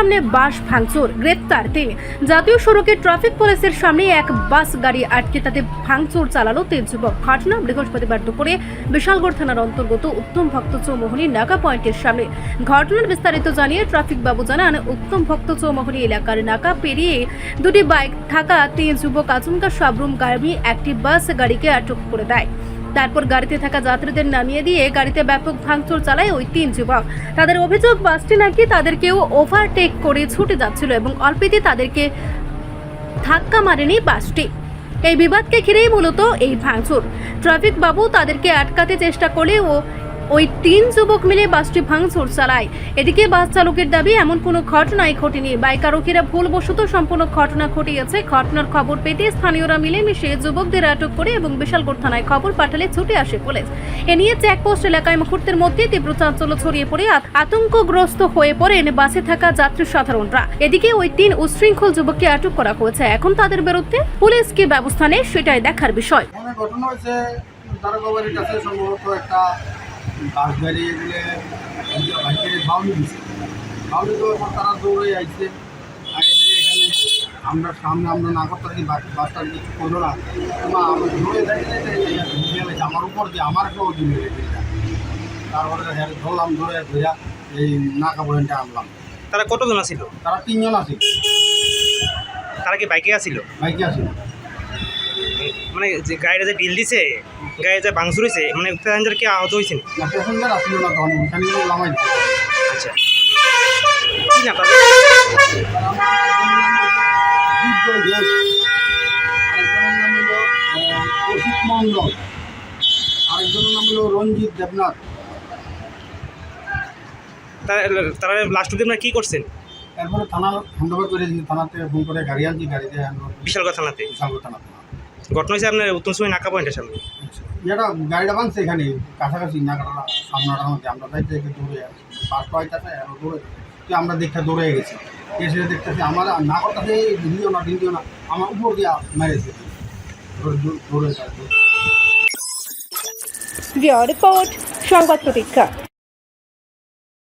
সামনে বাস ভাঙচুর, গ্রেপ্তার তিনি। জাতীয় সড়কে ট্রাফিক পুলিশের সামনে এক বাস গাড়ি আটকে, তাতে ভাঙচুর চালালো তিন যুবক। ঘটনা বৃহস্পতিবার দুপুরে বিশালগড় থানার অন্তর্গত উত্তম ভক্ত চৌমোহনী নাকা পয়েন্টের সামনে। ঘটনার বিস্তারিত জানিয়ে ট্রাফিক বাবু জানান, উত্তম ভক্ত চৌমোহনী এলাকার নাকা পেরিয়ে দুটি বাইক থাকা তিন যুবক আচমকা সাবরুম গাড়ি একটি বাস গাড়িকে আটক করে দেয়। তারপর গাড়িতে থাকা যাত্রীদের নামিয়ে দিয়ে গাড়িতে ব্যাপক ভাঙচুর চালায় ওই তিন যুবক। তাদের অভিযোগ, বাসটি নাকি তাদেরকেও ওভারটেক করে ছুটে যাচ্ছিল এবং অল্পেতে তাদেরকে ধাক্কা মারেনি বাসটি। এই বিবাদকে ঘিরেই মূলত এই ভাঙচুর। ট্রাফিক বাবু তাদেরকে আটকাতে চেষ্টা করলেও ওই তিন যুবক মিলে বাসটি ভাঙচুর চালায়। এদিকে বাস চালকের দাবি, এমন কোনো ঘটনাই ঘটেনি। বাইক আরোহীরা ভুলবশত সম্পূর্ণ ঘটনা ঘটিয়েছে। ঘটনার খবর পেতে স্থানীয়রা মিলেমিশে যুবকদের আটক করে এবং বিশালগড় থানায় খবর পাঠালে ছুটে আসে পুলিশ। এ নিয়ে চেকপোস্ট এলাকায় মুহূর্তের মধ্যে তীব্র চাঞ্চল্য ছড়িয়ে পড়ে আত- আতঙ্কগ্রস্ত হয়ে পড়েন বাসে থাকা যাত্রী সাধারণরা। এদিকে ওই তিন উশৃঙ্খল যুবককে আটক করা হয়েছে। এখন তাদের বিরুদ্ধে পুলিশ কি ব্যবস্থা নেয় সেটাই দেখার বিষয়। ঘটনা হয়েছে কাছে সম্ভবত একটা বাস গাড়ি এগুলো বাইকের বাউনি দিছে। বাউনি দেওয়ার পর তারা দৌড়ে আইছে। আগে এখানে আমরা সামনে আমরা না করতে পারি বাসটা কিছু করল না তোমার আমরা দৌড়ে দেখে আমার উপর দিয়ে আমার একটা ওজন তারপরে হ্যাঁ ধরলাম ধরে ধরে এই নাকা পয়েন্টে আনলাম। তারা কতজন আছিল? তারা তিনজন আছে তারা কি বাইকে আছিল? বাইকে আছে মানে যে গাড়িটা যে ডিল দিছে গাড়ি যে ভাঙচুর হয়েছে মানে প্যাসেঞ্জার কি আহত হয়েছে নি? না প্যাসেঞ্জার আসছিল না তখন ওখানে নামাই আচ্ছা। কি না তাদের? বিজয় নাম হলো মণ্ডল আরেকজনের নাম হলো রঞ্জিত দেবনাথ তারা তারা লাস্ট অব্দি আপনারা কী করছেন? তারপরে থানা হ্যান্ডওভার করে দিয়েছি থানা থেকে ফোন করে গাড়ি আনছি গাড়িতে বিশালগড় থানাতে? বিশাল থানা ঘটনা হয়েছে আপনার উত্তম সময় নাকা পয়েন্টের সামনে। যেটা গাড়িটা বানছে এখানে কাছাকাছি নাগাটা সামনাটার মধ্যে। আমরা থেকে দৌড়ে পাইতেছে আর দৌড়ে তো আমরা দেখতে দৌড়ে গেছি। এসে দেখতেছি আমার না করতেছে দিও না দিও না আমার উপর দিয়ে মেরেছে। দৌড়ে দৌড়ে দৌড়ে রিপোর্ট সংবাদ প্রতীক্ষা।